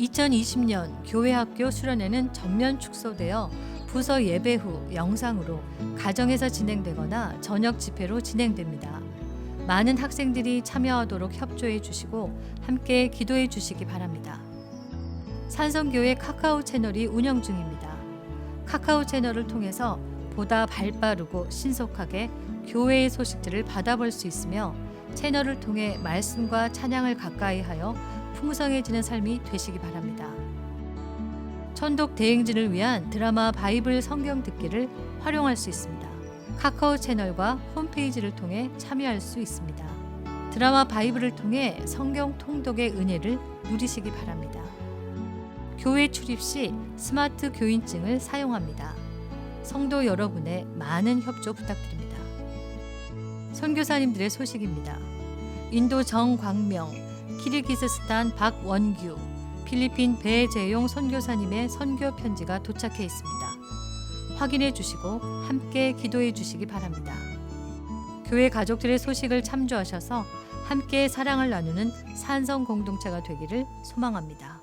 2020년 교회 학교 수련회는 전면 축소되어 부서 예배 후 영상으로 가정에서 진행되거나 저녁 집회로 진행됩니다. 많은 학생들이 참여하도록 협조해 주시고 함께 기도해 주시기 바랍니다. 산성교회 카카오 채널이 운영 중입니다. 카카오 채널을 통해서 보다 발 빠르고 신속하게 교회의 소식들을 받아볼 수 있으며 채널을 통해 말씀과 찬양을 가까이 하여 풍성해지는 삶이 되시기 바랍니다. 천독 대행진을 위한 드라마 바이블 성경 듣기를 활용할 수 있습니다. 카카오 채널과 홈페이지를 통해 참여할 수 있습니다. 드라마 바이블을 통해 성경 통독의 은혜를 누리시기 바랍니다. 교회 출입 시 스마트 교인증을 사용합니다. 성도 여러분의 많은 협조 부탁드립니다. 선교사님들의 소식입니다. 인도 정광명, 키르기스스탄 박원규, 필리핀 배재용 선교사님의 선교 편지가 도착해 있습니다. 확인해 주시고 함께 기도해 주시기 바랍니다. 교회 가족들의 소식을 참조하셔서 함께 사랑을 나누는 산성 공동체가 되기를 소망합니다.